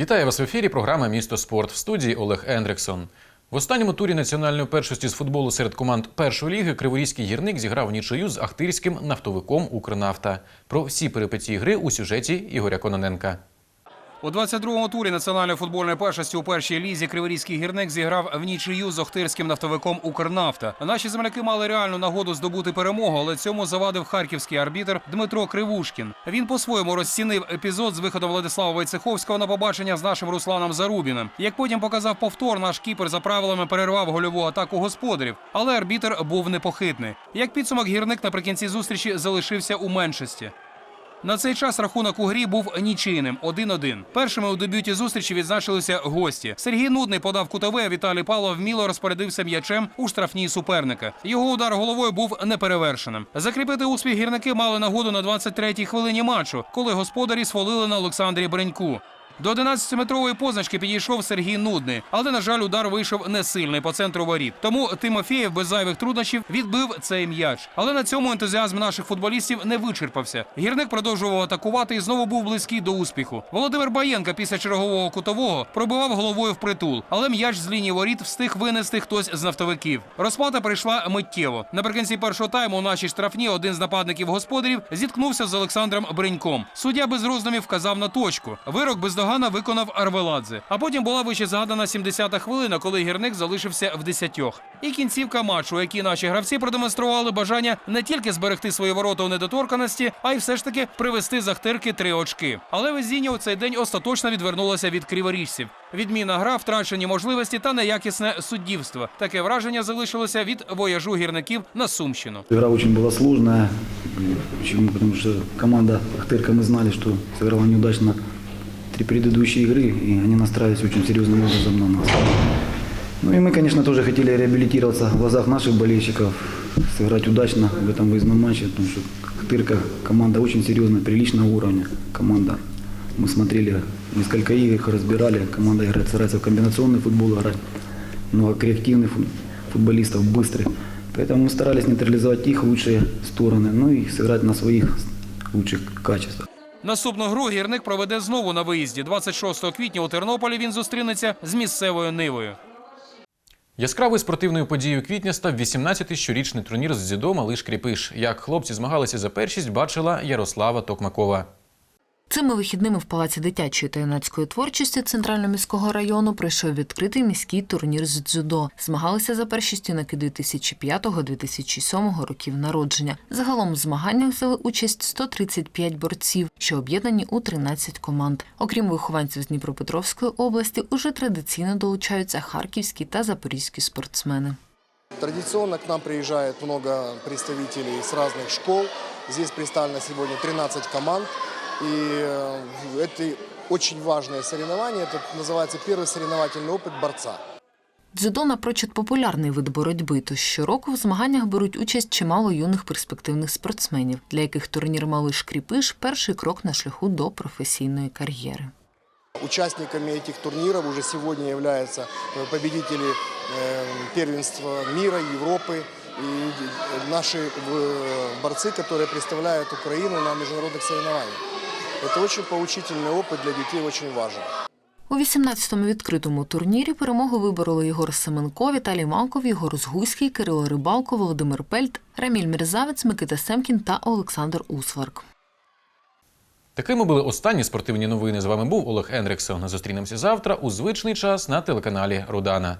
Вітаю вас в ефірі. Програма Місто спорт в студії Олег Ендриксон. В останньому турі національної першості з футболу серед команд першої ліги Криворізький гірник зіграв нічию з Ахтирським нафтовиком Укрнафта. Про всі перипетії гри у сюжеті Ігоря Кононенка. У 22-му турі національної футбольної першості у першій лізі Криворізький гірник зіграв в нічию з Охтирським нафтовиком Укрнафта. Наші земляки мали реальну нагоду здобути перемогу, але цьому завадив харківський арбітр Дмитро Кривушкін. Він по-своєму розцінив епізод з виходом Владислава Войцеховського на побачення з нашим Русланом Зарубіним. Як потім показав повтор, наш кіпер за правилами перервав гольову атаку господарів, але арбітр був непохитний. Як підсумок, гірник наприкінці зустрічі залишився у меншості. На цей час рахунок у грі був нічийним 1-1. Першими у дебюті зустрічі відзначилися гості. Сергій Нудний подав кутове, а Віталій Павлов вміло розпорядився м'ячем у штрафній суперника. Його удар головою був неперевершеним. Закріпити успіх гірники мали нагоду на 23-й хвилині матчу, коли господарі свалили на Олександрі Бреньку. До 11-метрової позначки підійшов Сергій Нудний, але, на жаль, удар вийшов не сильний по центру воріт. Тому Тимофєєв без зайвих труднощів відбив цей м'яч. Але на цьому ентузіазм наших футболістів не вичерпався. Гірник продовжував атакувати і знову був близький до успіху. Володимир Баєнка після чергового кутового пробивав головою в притул, але м'яч з лінії воріт встиг винести хтось з нафтовиків. Розплата прийшла миттєво. Наприкінці першого тайму у нашій штрафні один з нападників господарів зіткнувся з Олександром Бриньком. Суддя без роздумів вказав на точку. Вирок бездоганно виконав Арвеладзе. А потім була вище згадана 70-та хвилина, коли гірник залишився в десятьох. І кінцівка матчу, у якій наші гравці продемонстрували бажання не тільки зберегти свої ворота у недоторканості, а й все ж таки привести захтирки три очки. Але везіння у цей день остаточно відвернулося від криворіжців. Відміна гра, втрачені можливості та неякісне суддівство. Таке враження залишилося від вояжу гірників на Сумщину. Игра очень была сложная. Почему? Потому что команда Ахтырка мы знали, что сыграла неудачно три предыдущие игры, и они настраивались очень серьезным образом на нас. Ну и мы, конечно, тоже хотели реабилитироваться в глазах наших болельщиков, сыграть удачно в этом выездном матче, потому что Ахтырка команда очень серьезная, приличного уровня команда. Мы смотрели несколько игр, их разбирали. Команда играет, старается в комбинационный футбол играть. Много креативных фут- футболистов, быстрых. Поэтому мы старались нейтрализовать их лучшие стороны, ну и сыграть на своих лучших качествах. Наступну гру гірник проведе знову на виїзді. 26 квітня у Тернополі він зустрінеться з місцевою нивою. Яскравою спортивною подією квітня став 18-й щорічний турнір з дзюдо «Малиш Кріпиш». Як хлопці змагалися за першість, бачила Ярослава Токмакова. Цими вихідними в Палаці дитячої та юнацької творчості Центрального міського району пройшов відкритий міський турнір з дзюдо. Змагалися за першість юнаки 2005-2007 років народження. Загалом в змаганнях взяли участь 135 борців, що об'єднані у 13 команд. Окрім вихованців з Дніпропетровської області, уже традиційно долучаються харківські та запорізькі спортсмени. Традиционно к нам приезжает много представителей с разных школ. Здесь представлено сегодня 13 команд. И э, это очень важное соревнование. Это называется первый соревновательный опыт борца. Дзюдо напрочуд популярний вид боротьби, тож щороку в змаганнях беруть участь чимало юних перспективних спортсменів, для яких турнір Малиш Кріпиш перший крок на шляху до професійної кар'єри. Участниками этих турниров уже сегодня являются э, победители э, первенства мира, Европы и э, наши э, борцы, которые представляют Украину на международных соревнованиях. Это очень поучительный опыт для детей, очень важен. У 18-му відкритому турнірі перемогу вибороли Єгор Семенко, Віталій Малков, Єгор Згуський, Кирило Рибалко, Володимир Пельт, Раміль Мірзавець, Микита Семкін та Олександр Усварк. Такими були останні спортивні новини. З вами був Олег Ендриксон. Зустрінемося завтра у звичний час на телеканалі Рудана.